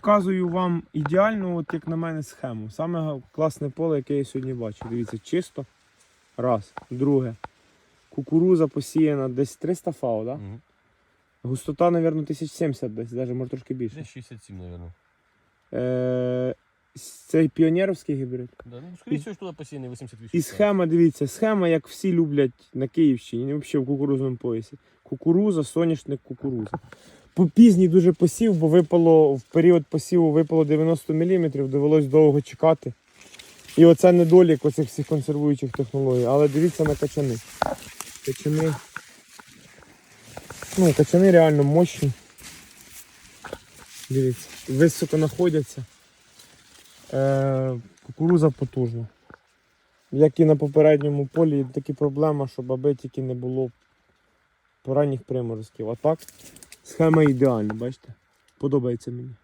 Показую вам ідеальну, от як на мене, схему. Саме класне поле, яке я сьогодні бачу. Дивіться, чисто. Раз. Друге. Кукуруза посіяна десь 300 фау, да? Угу. Густота, мабуть, 1070 десь, навіть може трошки більше. Десь 67, мабуть. Е, Це піонерівський гібрид. Да, ну, скоріше всього, туди посіяний 88. І схема, дивіться, схема, як всі люблять на Київщині, взагалі в кукурузному поясі. Кукуруза, соняшник, кукуруза. Пізній дуже посів, бо випало в період посіву випало 90 мм, довелось довго чекати. І оце недолік оцих всіх консервуючих технологій. Але дивіться на качани. Качани. Ну, качани реально мощні. Дивіться, високо знаходяться. Е, кукуруза потужна. Як і на попередньому полі, такі проблема, щоб аби тільки не було поранніх приморозків. А так, схема ідеальна, бачите? Подобається мені.